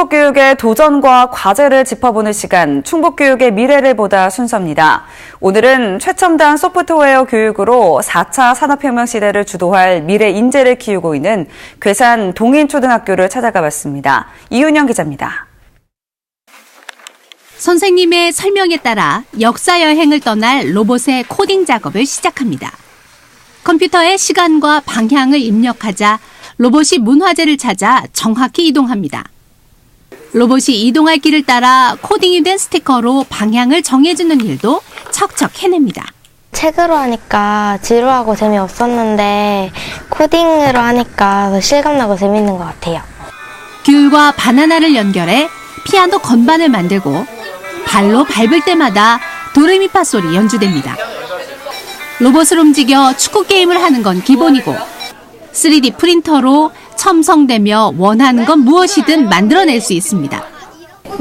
충북교육의 도전과 과제를 짚어보는 시간, 충북교육의 미래를 보다 순서입니다. 오늘은 최첨단 소프트웨어 교육으로 4차 산업혁명 시대를 주도할 미래 인재를 키우고 있는 괴산 동인초등학교를 찾아가 봤습니다. 이윤영 기자입니다. 선생님의 설명에 따라 역사 여행을 떠날 로봇의 코딩 작업을 시작합니다. 컴퓨터에 시간과 방향을 입력하자 로봇이 문화재를 찾아 정확히 이동합니다. 로봇이 이동할 길을 따라 코딩이 된 스티커로 방향을 정해주는 일도 척척 해냅니다. 책으로 하니까 지루하고 재미없었는데 코딩으로 하니까 더 실감나고 재밌는 것 같아요. 귤과 바나나를 연결해 피아노 건반을 만들고 발로 밟을 때마다 도레미파 소리 연주됩니다. 로봇을 움직여 축구 게임을 하는 건 기본이고 3D 프린터로 첨성되며 원하는 건 무엇이든 만들어낼 수 있습니다.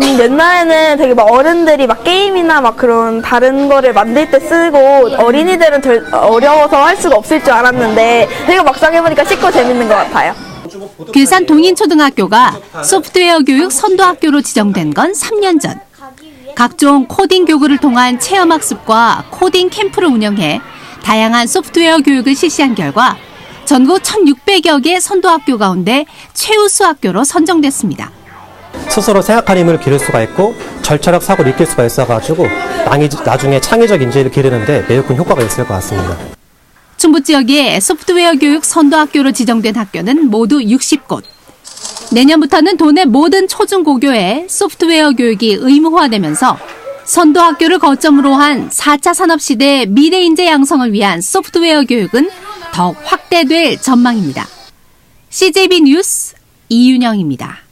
음, 옛날에는 되게 막 어른들이 막 게임이나 막 그런 다른 거를 만들 때 쓰고 어린이들은 덜 어려워서 할 수가 없을 줄 알았는데 되게 막상 해보니까 쉽고 재밌는 것 같아요. 괴산 동인초등학교가 소프트웨어 교육 선도학교로 지정된 건 3년 전. 각종 코딩 교구를 통한 체험학습과 코딩 캠프를 운영해 다양한 소프트웨어 교육을 실시한 결과 전국 1,600여 개 선도학교 가운데 최우수 학교로 선정됐습니다. 스스로 생각하는 힘을 기를 수가 있고 절차적 사고를 익힐 수가 있어가지고 나중에 창의적 인재를 기르는데 매우 큰 효과가 있을 것 같습니다. 충북 지역에 소프트웨어 교육 선도학교로 지정된 학교는 모두 60곳. 내년부터는 도내 모든 초중고교에 소프트웨어 교육이 의무화되면서 선도학교를 거점으로 한 4차 산업시대 미래인재 양성을 위한 소프트웨어 교육은 더욱 확대될 전망입니다. CJB 뉴스 이윤영입니다.